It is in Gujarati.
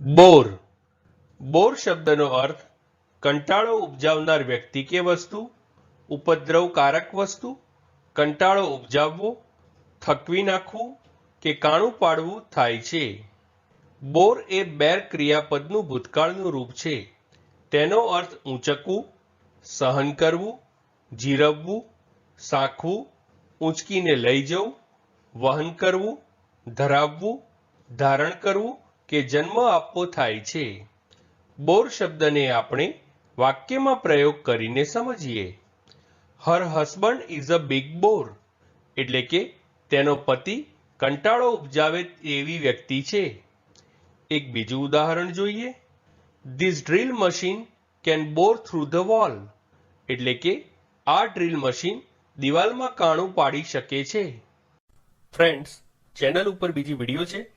બોર. બોર શબ્દનો અર્થ કંટાળો ઉપજાવનાર વ્યક્તિ કે વસ્તુ, ઉપદ્રવકારક વસ્તુ, કંટાળો ઉપજાવવો, થકવી નાખવું કે કાણું પાડવું થાય છે. બોર એ બેર ક્રિયાપદનું ભૂતકાળનું રૂપ છે. તેનો અર્થ ઊંચકવું, સહન કરવું, જીરવવું, સાખવું, ઊંચકીને લઈ જવું, વહન કરવું, ધરાવવું, ધારણ કરવું કે જન્મ આપવો થાય છે. બોર શબ્દને આપણે વાક્યમાં પ્રયોગ કરીને સમજીએ. Her husband is a big bore એટલે કે તેનો પતિ કંટાળો ઉપજાવે એવી વ્યક્તિ છે. એક બીજું ઉદાહરણ જોઈએ. This drill machine can bore through the wall એટલે કે આ ડ્રીલ મશીન દિવાલમાં કાણું પાડી શકે છે. ફ્રેન્ડ્સ ચેનલ ઉપર બીજી વીડિયો છે.